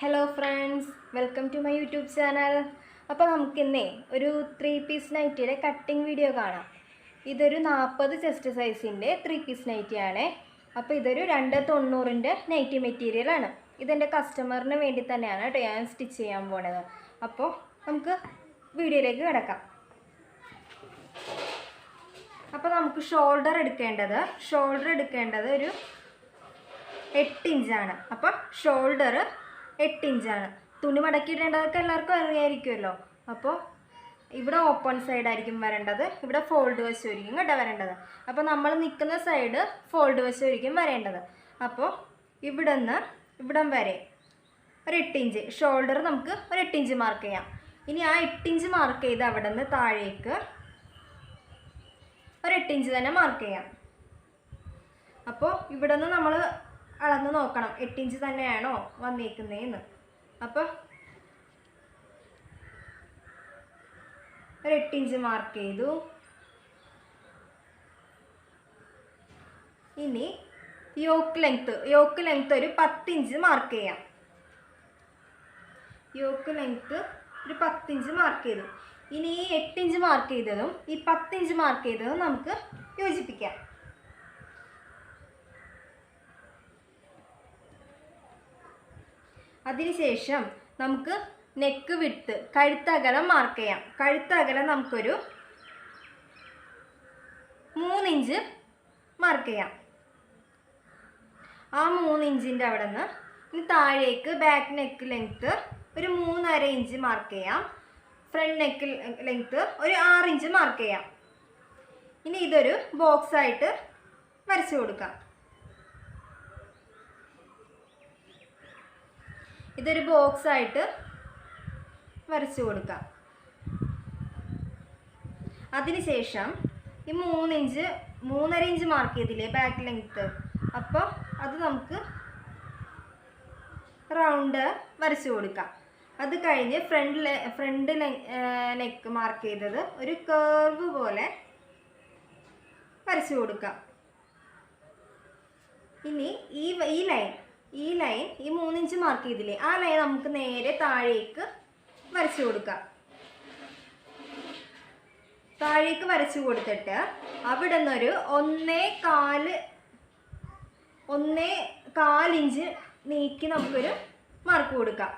Hello friends welcome to my YouTube channel അപ്പോൾ നമുക്കിന്നേ ഒരു ത്രീ പീസ് നൈറ്റിയുടെ കട്ടിങ് വീഡിയോ കാണാം. ഇതൊരു നാൽപ്പത് ചെസ്റ്റ് സൈസിന്റെ ത്രീ പീസ് നൈറ്റിയാണ് അപ്പോൾ ഇതൊരു രണ്ട് തൊണ്ണൂറിന്റെ നൈറ്റി മെറ്റീരിയലാണ് ഇതെന്റെ കസ്റ്റമറിന് വേണ്ടി തന്നെയാണ് കേട്ടോ ഞാൻ സ്റ്റിച്ച് ചെയ്യാൻ പോണത്. അപ്പോൾ നമുക്ക് വീഡിയോയിലേക്ക് കിടക്കാം. അപ്പോൾ നമുക്ക് ഷോൾഡർ എടുക്കേണ്ടത് ഷോൾഡർ എടുക്കേണ്ടത് ഒരു എട്ട് ഇഞ്ചാണ് അപ്പം ഷോൾഡർ എട്ട് ഇഞ്ചാണ്. തുണി മടക്കിയിടേണ്ടതൊക്കെ എല്ലാവർക്കും അറിയായിരിക്കുമല്ലോ. അപ്പോൾ ഇവിടെ ഓപ്പൺ സൈഡ് ആയിരിക്കും വരേണ്ടത്. ഇവിടെ ഫോൾഡ് വശമായിരിക്കും കേട്ടോ വരേണ്ടത്. അപ്പോൾ നമ്മൾ നിൽക്കുന്ന സൈഡ് ഫോൾഡ് വശമായിരിക്കും വരേണ്ടത്. അപ്പോൾ ഇവിടെ നിന്ന് ഇവിടം വരെ ഒരു എട്ട് ഇഞ്ച്. ഷോൾഡർ നമുക്ക് ഒരു എട്ട് ഇഞ്ച് മാർക്ക് ചെയ്യാം. ഇനി ആ എട്ട് ഇഞ്ച് മാർക്ക് ചെയ്ത് അവിടെ നിന്ന് താഴേക്ക് ഒരു എട്ട് ഇഞ്ച് തന്നെ മാർക്ക് ചെയ്യാം. അപ്പോൾ ഇവിടെ നിന്ന് നമ്മൾ അളന്ന് നോക്കണം. എട്ട് ഇഞ്ച് തന്നെയാണോ വന്നേക്കുന്നതെന്ന് അപ്പോൾ ഒരു എട്ട് ഇഞ്ച് മാർക്ക് ചെയ്തു. ഇനി യോക്ക് ലെങ്ത്ത് യോക്ക് ലെങ്ത്ത് ഒരു പത്ത് ഇഞ്ച് മാർക്ക് ചെയ്യാം. യോക്ക് ലെങ്ത്ത് ഒരു പത്ത് ഇഞ്ച് മാർക്ക് ചെയ്തു. ഇനി ഈ എട്ട് ഇഞ്ച് മാർക്ക് ചെയ്തതും ഈ പത്ത് ഇഞ്ച് മാർക്ക് ചെയ്തതും നമുക്ക് യോജിപ്പിക്കാം. അതിനുശേഷം നമുക്ക് നെക്ക് വിട്ട് കഴുത്തകലം മാർക്ക് ചെയ്യാം. കഴുത്തകലം നമുക്കൊരു മൂന്നിഞ്ച് മാർക്ക് ചെയ്യാം. ആ മൂന്നിഞ്ചിന്റെ അവിടെ നിന്ന് ഇനി താഴേക്ക് ബാക്ക് നെക്ക് ലെങ്ത്ത് ഒരു മൂന്നര ഇഞ്ച് മാർക്ക് ചെയ്യാം. ഫ്രണ്ട് നെക്ക് ലെങ്ത്ത് ഒരു ആറ് ഇഞ്ച് മാർക്ക് ചെയ്യാം. ഇനി ഇതൊരു ബോക്സായിട്ട് വരച്ചു കൊടുക്കാം. ഇതൊരു ബോക്സ് ആയിട്ട് വരച്ചു കൊടുക്കാം. അതിനുശേഷം ഈ മൂന്ന് ഇഞ്ച് മൂന്നര ഇഞ്ച് മാർക്ക് ചെയ്തില്ലേ ബാക്ക് ലെങ്ത്ത് അപ്പോൾ അത് നമുക്ക് റൗണ്ട് വരച്ചു കൊടുക്കാം. അത് കഴിഞ്ഞ് ഫ്രണ്ട് ഫ്രണ്ട് നെക്ക് മാർക്ക് ചെയ്തത് ഒരു കേർവ് പോലെ വരച്ചു കൊടുക്കാം. ഇനി ഈ ഈ ലൈൻ ഈ ലൈൻ ഈ മൂന്നിഞ്ച് മാർക്ക് ചെയ്തില്ലേ? ആ ലൈൻ നമുക്ക് നേരെ താഴേക്ക് വരച്ചു കൊടുക്കാം. താഴേക്ക് വരച്ചു കൊടുത്തിട്ട് അവിടെ നിന്നൊരു ഒന്നേ കാൽ ഒന്നേ കാലിഞ്ച് നീക്കി നമുക്കൊരു മാർക്ക് കൊടുക്കാം.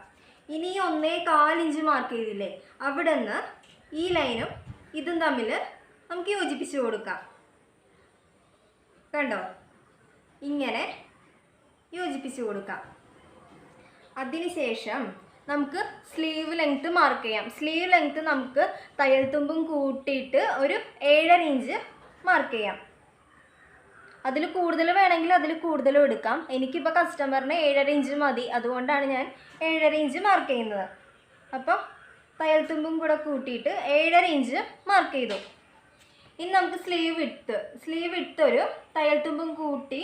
ഇനി ഒന്നേ കാലിഞ്ച് മാർക്ക് ചെയ്തില്ലേ? അവിടെ നിന്ന് ഈ ലൈനും ഇതും തമ്മിൽ നമുക്ക് യോജിപ്പിച്ച് കൊടുക്കാം. കണ്ടോ? ഇങ്ങനെ യോജിപ്പിച്ച് കൊടുക്കാം. അതിനുശേഷം നമുക്ക് സ്ലീവ് ലെങ്ത്ത് മാർക്ക് ചെയ്യാം. സ്ലീവ് ലെങ്ത്ത് നമുക്ക് തയ്യൽ തുമ്പും കൂട്ടിയിട്ട് ഒരു ഏഴര ഇഞ്ച് മാർക്ക് ചെയ്യാം. അതിൽ കൂടുതൽ വേണമെങ്കിൽ അതിൽ കൂടുതലും എടുക്കാം. എനിക്കിപ്പോൾ കസ്റ്റമറിന് ഏഴര ഇഞ്ച് മതി. അതുകൊണ്ടാണ് ഞാൻ ഏഴര ഇഞ്ച് മാർക്ക് ചെയ്യുന്നത്. അപ്പോൾ തയ്യൽ തുമ്പും കൂടെ കൂട്ടിയിട്ട് ഏഴര ഇഞ്ച് മാർക്ക് ചെയ്തു. ഇനി നമുക്ക് സ്ലീവ് ഇട്ട് സ്ലീവ് ഇട്ടൊരു തയ്യൽ തുമ്പും കൂട്ടി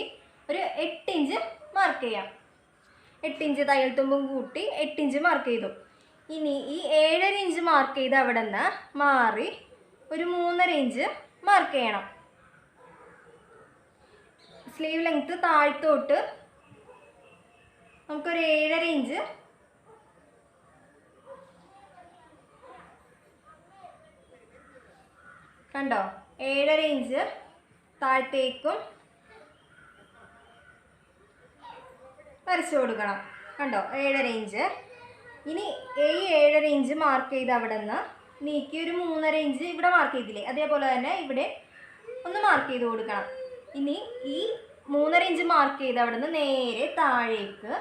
ഒരു എട്ട് ഇഞ്ച് മാർക്ക് ചെയ്യാം. എട്ട് ഇഞ്ച് തയ്യൽ തുമ്പും കൂട്ടി എട്ട് ഇഞ്ച് മാർക്ക് ചെയ്തു. ഇനി ഈ ഏഴര ഇഞ്ച് മാർക്ക് ചെയ്ത് അവിടെ നിന്ന് മാറി ഒരു മൂന്നര ഇഞ്ച് മാർക്ക് ചെയ്യണം. സ്ലീവ് ലെങ്ത്ത് താഴ്ത്തോട്ട് നമുക്കൊരു ഏഴര ഇഞ്ച് കണ്ടോ? ഏഴര ഇഞ്ച് താഴത്തേക്കും വരച്ചു കൊടുക്കണം. കണ്ടോ? ഏഴര ഇഞ്ച്. ഇനി ഈ ഏഴര ഇഞ്ച് മാർക്ക് ചെയ്ത് അവിടെ നിന്ന് നീക്കി ഒരു മൂന്നര ഇഞ്ച് ഇവിടെ മാർക്ക് ചെയ്തില്ലേ? അതേപോലെ തന്നെ ഇവിടെ ഒന്ന് മാർക്ക് ചെയ്ത് കൊടുക്കണം. ഇനി ഈ മൂന്നര ഇഞ്ച് മാർക്ക് ചെയ്ത് അവിടെ നിന്ന് നേരെ താഴേക്ക്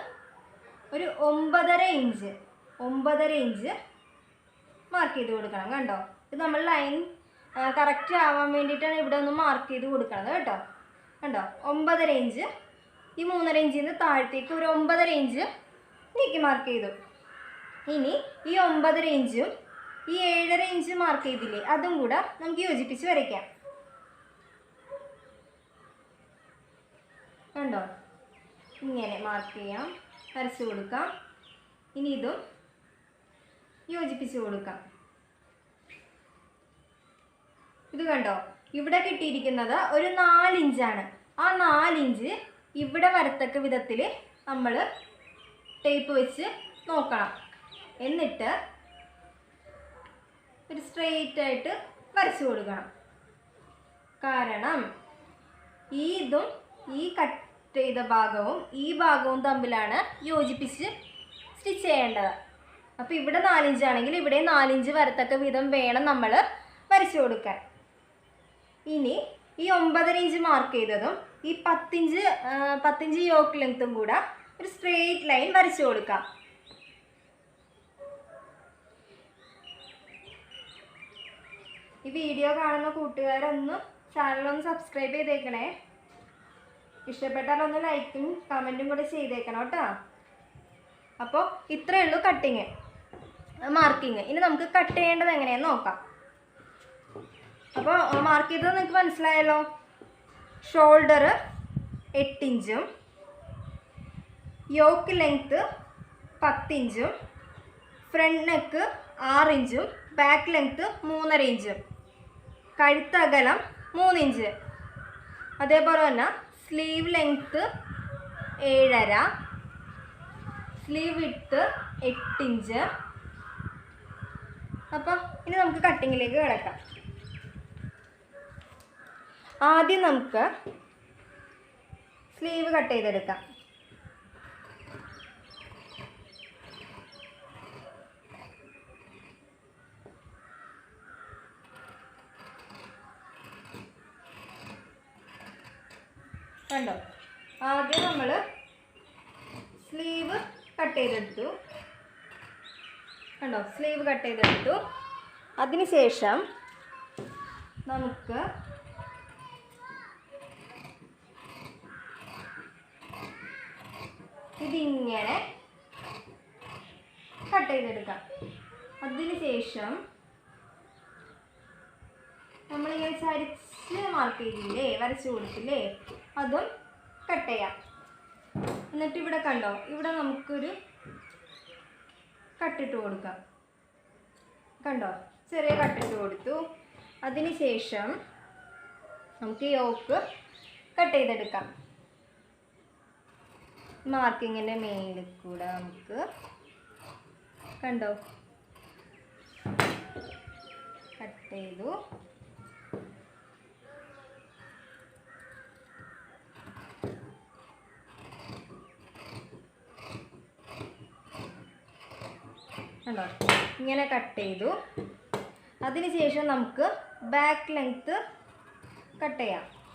ഒരു ഒമ്പതര ഇഞ്ച് ഒമ്പതര ഇഞ്ച് മാർക്ക് ചെയ്ത് കൊടുക്കണം. കണ്ടോ? ഇത് നമ്മൾ ലൈൻ കറക്റ്റ് ആവാൻ വേണ്ടിയിട്ടാണ് ഇവിടെ ഒന്ന് മാർക്ക് ചെയ്ത് കൊടുക്കണത് കേട്ടോ. കണ്ടോ? ഒമ്പതര ഇഞ്ച് ഈ മൂന്നര ഇഞ്ചിൽ നിന്ന് താഴത്തേക്ക് ഒരു ഒമ്പതര ഇഞ്ച് നീക്കി മാർക്ക് ചെയ്തു. ഇനി ഈ ഒമ്പതര ഇഞ്ചും ഈ ഏഴര ഇഞ്ച് മാർക്ക് ചെയ്തില്ലേ അതും കൂടെ നമുക്ക് യോജിപ്പിച്ച് വരയ്ക്കാം. കണ്ടോ? ഇങ്ങനെ മാർക്ക് ചെയ്യാം വരച്ചു കൊടുക്കാം. ഇനി ഇതും യോജിപ്പിച്ച് കൊടുക്കാം. ഇത് കണ്ടോ? ഇവിടെ കിട്ടിയിരിക്കുന്നത് ഒരു നാലിഞ്ചാണ് ആ നാലിഞ്ച് ഇവിടെ വരത്തക്ക വിധത്തിൽ നമ്മൾ ടേപ്പ് വെച്ച് നോക്കണം. എന്നിട്ട് ഒരു സ്ട്രെയിറ്റ് ആയിട്ട് വരച്ചു കൊടുക്കണം. കാരണം ഈ ഇതും ഈ കട്ട് ചെയ്ത ഭാഗവും ഈ ഭാഗവും തമ്മിലാണ് യോജിപ്പിച്ച് സ്റ്റിച്ച് ചെയ്യേണ്ടത്. അപ്പോൾ ഇവിടെ നാലിഞ്ചാണെങ്കിൽ ഇവിടെ നാലിഞ്ച് വരത്തക്ക വിധം വേണം നമ്മൾ വരച്ചു കൊടുക്കാൻ. ഇനി ഈ ഒമ്പതര ഇഞ്ച് മാർക്ക് ചെയ്തതും ഈ പത്തിഞ്ച് പത്തിഞ്ച് യോക്ക് ലെങ്ത്തും കൂടെ ഒരു സ്ട്രെയിറ്റ് ലൈൻ വരച്ചു കൊടുക്കാം. ഈ വീഡിയോ കാണുന്ന കൂട്ടുകാരൊന്നും ചാനലൊന്ന് സബ്സ്ക്രൈബ് ചെയ്തേക്കണേ. ഇഷ്ടപ്പെട്ടാൽ ഒന്ന് ലൈക്കും കമന്റും കൂടെ ചെയ്തേക്കണം കേട്ടോ. അപ്പോൾ ഇത്രയേ ഉള്ളൂ കട്ടിങ് മാർക്കിങ് ഇനി നമുക്ക് കട്ട് ചെയ്യേണ്ടത് എങ്ങനെയാണെന്ന് നോക്കാം. അപ്പോൾ മാർക്ക് ചെയ്തത് നിങ്ങൾക്ക് മനസ്സിലായല്ലോ? ഷോൾഡർ എട്ടിഞ്ചും യോക്ക് ലെങ്ത്ത് പത്തിഞ്ചും ഫ്രണ്ട് നെക്ക് ആറിഞ്ചും ബാക്ക് ലെങ്ത്ത് മൂന്നര ഇഞ്ചും കഴുത്തകലം മൂന്നിഞ്ച് അതേപോലെ തന്നെ സ്ലീവ് ലെങ്ത്ത് ഏഴര സ്ലീവ് വിട്ട് എട്ടിഞ്ച് അപ്പോൾ ഇനി നമുക്ക് കട്ടിങ്ങിലേക്ക് കിടക്കാം. ആദ്യം നമുക്ക് സ്ലീവ് കട്ട് ചെയ്തെടുക്കാം. കണ്ടോ? ആദ്യം നമ്മൾ സ്ലീവ് കട്ട് ചെയ്തെടുത്തു. കണ്ടോ? സ്ലീവ് കട്ട് ചെയ്തെടുത്തു. അതിനുശേഷം നമുക്ക് ഇതിങ്ങനെ കട്ട് ചെയ്തെടുക്കാം. അതിനുശേഷം നമ്മളിങ്ങനെ ചരിച്ച് മാർക്ക് ചെയ്തില്ലേ വരച്ച് കൊടുത്തില്ലേ അതും കട്ട് ചെയ്യാം. എന്നിട്ട് ഇവിടെ കണ്ടോ ഇവിടെ നമുക്കൊരു കട്ടിട്ട് കൊടുക്കാം. കണ്ടോ ചെറിയ കട്ടിട്ട് കൊടുത്തു. അതിനുശേഷം നമുക്ക് യോക്ക് കട്ട് ചെയ്തെടുക്കാം. മാർക്കിങ്ങിന്റെ മേലിൽ കൂടെ നമുക്ക് കണ്ടോ? കട്ട് ചെയ്തു. കണ്ടോ? ഇങ്ങനെ കട്ട് ചെയ്തു. അതിനുശേഷം നമുക്ക് ബാക്ക് ലെങ്ത്ത് കട്ട് ചെയ്യാം.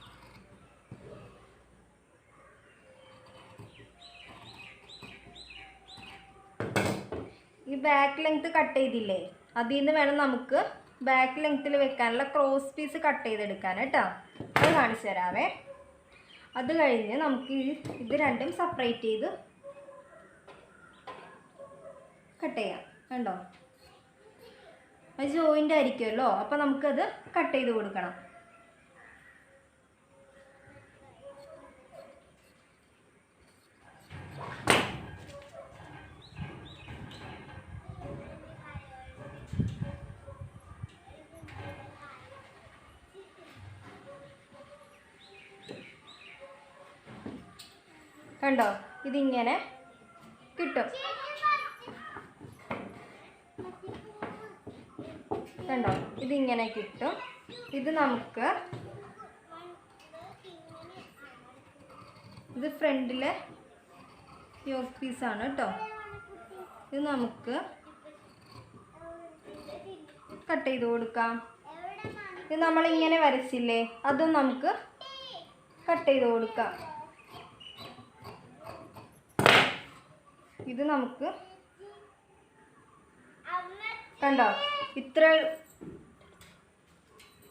ഈ ബാക്ക് ലെങ്ത്ത് കട്ട് ചെയ്തില്ലേ? അതിൽ നിന്ന് വേണം നമുക്ക് ബാക്ക് ലെങ്ത്തിൽ വെക്കാനുള്ള ക്രോസ് പീസ് കട്ട് ചെയ്തെടുക്കാൻ കേട്ടോ. അത് കാണിച്ചു തരാവേ. അത് കഴിഞ്ഞ് നമുക്ക് ഇത് രണ്ടും സെപ്പറേറ്റ് ചെയ്ത് കട്ട് ചെയ്യാം. കണ്ടോ? അത് ജോയിന്റ് ആയിരിക്കുമല്ലോ. അപ്പോൾ നമുക്കത് കട്ട് ചെയ്ത് കൊടുക്കണം. കണ്ടോ? ഇതിങ്ങനെ കിട്ടും. കണ്ടോ? ഇതിങ്ങനെ കിട്ടും. ഇത് നമുക്ക് ഇത് ഫ്രണ്ടിലെ യോക്ക് പീസാണ് കേട്ടോ. ഇത് നമുക്ക് കട്ട് ചെയ്ത് കൊടുക്കാം. ഇത് നമ്മളിങ്ങനെ വരച്ചില്ലേ അതും നമുക്ക് കട്ട് ചെയ്ത് കൊടുക്കാം. ഇത് നമുക്ക് കണ്ടോ? ഇത്ര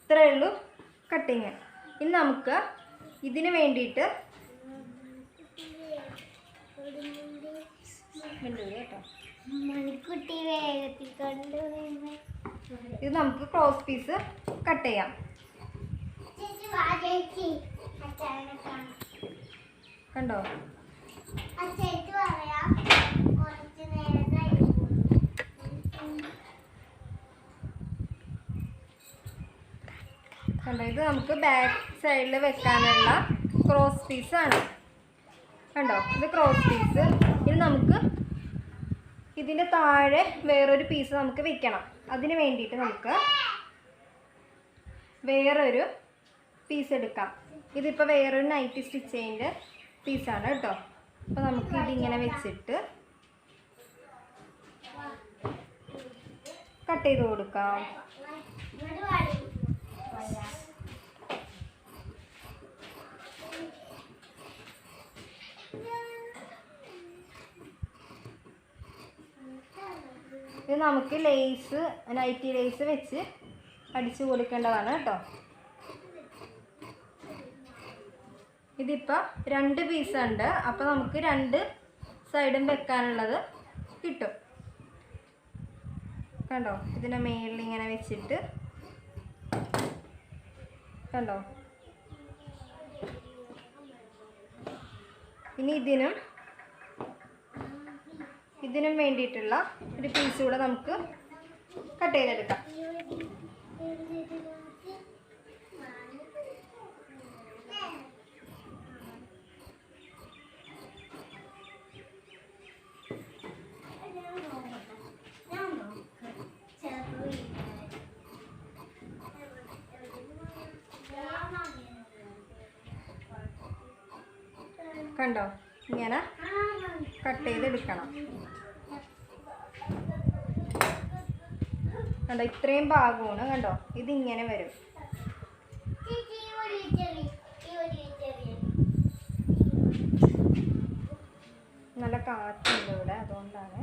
ഇത്രയേ ഉള്ളൂ കട്ടിങ് ഇനി നമുക്ക് ഇതിന് വേണ്ടിയിട്ട് ഇത് നമുക്ക് ക്രോസ് പീസ് കട്ട് ചെയ്യാം. കണ്ടോ? കണ്ടോ ഇത് നമുക്ക് ബാക്ക് സൈഡിൽ വെക്കാനുള്ള ക്രോസ് പീസാണ് കണ്ടോ ഇത് ക്രോസ് പീസ് ഇത് നമുക്ക് ഇതിന്റെ താഴെ വേറൊരു പീസ് നമുക്ക് വെക്കണം. അതിന് വേണ്ടിയിട്ട് നമുക്ക് വേറൊരു പീസ് എടുക്കാം. ഇതിപ്പോൾ വേറൊരു നൈറ്റി സ്റ്റിച്ച് ചെയ്യേണ്ട പീസാണ് കേട്ടോ. അപ്പോൾ നമുക്ക് ഇതിങ്ങനെ വെച്ചിട്ട് കട്ട് ചെയ്ത് കൊടുക്കാം. ഇത് നമുക്ക് ലേസ് നൈറ്റി ലേസ് വെച്ച് അടിച്ചു കൊടുക്കേണ്ടതാണ് കേട്ടോ ഇതിപ്പോൾ രണ്ട് പീസ് ഉണ്ട്. അപ്പോൾ നമുക്ക് രണ്ട് സൈഡും വെക്കാനുള്ളത് കിട്ടും. കണ്ടോ? ഇതിന്റെ മേളിൽ ഇങ്ങനെ വെച്ചിട്ട് കണ്ടോ? ഇനി ഇതിനും ഇതിനും വേണ്ടിയിട്ടുള്ള ഒരു പീസ് കൂടെ നമുക്ക് കട്ട് ചെയ്തെടുക്കാം. കണ്ടോ? ഇങ്ങനെ കട്ട് ചെയ്തെടുക്കണം. കണ്ടോ? ഇത്രയും ഭാഗമാണ് കണ്ടോ? ഇതിങ്ങനെ വരും. നല്ല കാറ്റുണ്ട് ഇവിടെ അതുകൊണ്ടാണ്.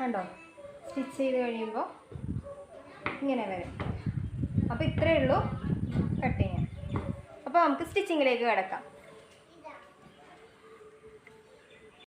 കണ്ടോ? സ്റ്റിച്ച് ചെയ്ത് കഴിയുമ്പോൾ ഇങ്ങനെ വരും. അപ്പോൾ ഇത്രയേ ഉള്ളൂ കട്ടിങ് അപ്പോൾ നമുക്ക് സ്റ്റിച്ചിങ്ങിലേക്ക് കിടക്കാം.